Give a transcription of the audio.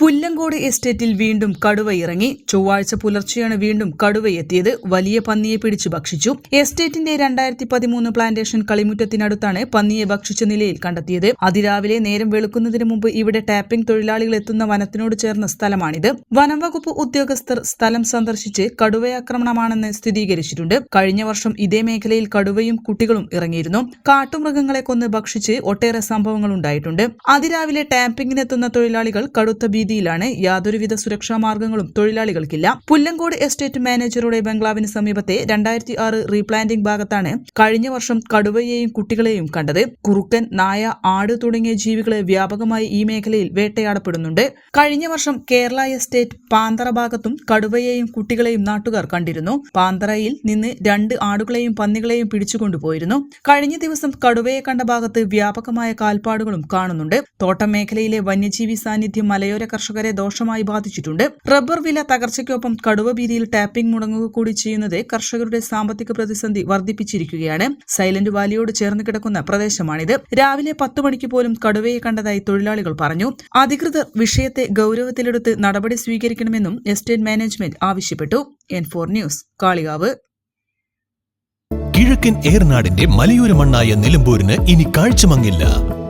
Pullangode എസ്റ്റേറ്റിൽ വീണ്ടും കടുവ ഇറങ്ങി. ചൊവ്വാഴ്ച പുലർച്ചെയാണ് വീണ്ടും കടുവ എത്തിയത്. വലിയ പന്നിയെ പിടിച്ചു ഭക്ഷിച്ചു. എസ്റ്റേറ്റിന്റെ രണ്ടായിരത്തി പതിമൂന്ന് പ്ലാന്റേഷൻ കളിമുറ്റത്തിനടുത്താണ് പന്നിയെ ഭക്ഷിച്ച നിലയിൽ കണ്ടെത്തിയത്. അതിരാവിലെ നേരം വെളുക്കുന്നതിന് മുമ്പ് ഇവിടെ ടാപ്പിംഗ് തൊഴിലാളികൾ എത്തുന്ന വനത്തിനോട് ചേർന്ന സ്ഥലമാണിത്. വനം വകുപ്പ് ഉദ്യോഗസ്ഥർ സ്ഥലം സന്ദർശിച്ച് കടുവയാക്രമണമാണെന്ന് സ്ഥിരീകരിച്ചിട്ടുണ്ട്. കഴിഞ്ഞ വർഷം ഇതേ മേഖലയിൽ കടുവയും കുട്ടികളും ഇറങ്ങിയിരുന്നു. കാട്ടുമൃഗങ്ങളെ കൊന്ന് ഭക്ഷിച്ച് ഒട്ടേറെ സംഭവങ്ങൾ ഉണ്ടായിട്ടുണ്ട്. അതിരാവിലെ ടാപ്പിംഗിനെത്തുന്ന തൊഴിലാളികൾ കടുത്ത ഭീതിയിലാണ് യാതൊരുവിധ സുരക്ഷാ മാർഗങ്ങളും തൊഴിലാളികൾക്കില്ല. പുല്ലങ്കോട് എസ്റ്റേറ്റ് മാനേജറുടെ ബംഗ്ലാവിന് സമീപത്തെ രണ്ടായിരത്തി ആറ് റീപ്ലാന്റിംഗ് ഭാഗത്താണ് കഴിഞ്ഞ വർഷം കടുവയെയും കുട്ടികളെയും കണ്ടത്. കുറുക്കൻ നായ ആട് തുടങ്ങിയ ജീവികളെ വ്യാപകമായി ഈ മേഖലയിൽ വേട്ടയാടപ്പെടുന്നുണ്ട്. കഴിഞ്ഞ വർഷം കേരള എസ്റ്റേറ്റ് പാന്തറ ഭാഗത്തും കടുവയെയും കുട്ടികളെയും നാട്ടുകാർ കണ്ടിരുന്നു. പാന്തറയിൽ നിന്ന് രണ്ട് ആടുകളെയും പന്നികളെയും പിടിച്ചുകൊണ്ടുപോയിരുന്നു. കഴിഞ്ഞ ദിവസം കടുവയെ കണ്ട ഭാഗത്ത് വ്യാപകമായ കാൽപ്പാടുകളും കാണുന്നുണ്ട്. തോട്ടം മേഖലയിലെ വന്യജീവി സാന്നിധ്യം മലയോര കർഷകരെ ദോഷമായി ബാധിച്ചിട്ടുണ്ട്. റബ്ബർ വില തകർച്ചയ്ക്കൊപ്പം കടുവ ഭീതിയിൽ ടാപ്പിംഗ് മുടങ്ങുക കൂടി ചെയ്യുന്നത് കർഷകരുടെ സാമ്പത്തിക പ്രതിസന്ധി വർദ്ധിപ്പിച്ചിരിക്കുകയാണ്. സൈലന്റ് വാലിയോട് ചേർന്ന് കിടക്കുന്ന പ്രദേശമാണിത്. രാവിലെ പത്ത് മണിക്ക് പോലും കടുവയെ കണ്ടതായി തൊഴിലാളികൾ പറഞ്ഞു. അധികൃതർ വിഷയത്തെ ഗൌരവത്തിലെടുത്ത് നടപടി സ്വീകരിക്കണമെന്നും എസ്റ്റേറ്റ് മാനേജ്മെന്റ് ആവശ്യപ്പെട്ടു. N four news Kalikavu. കിഴക്കൻ ഏർനാടിന്റെ മലയോര മണ്ണായ നിലമ്പൂരിന് ഇനി കാഴ്ചമങ്ങില്ല.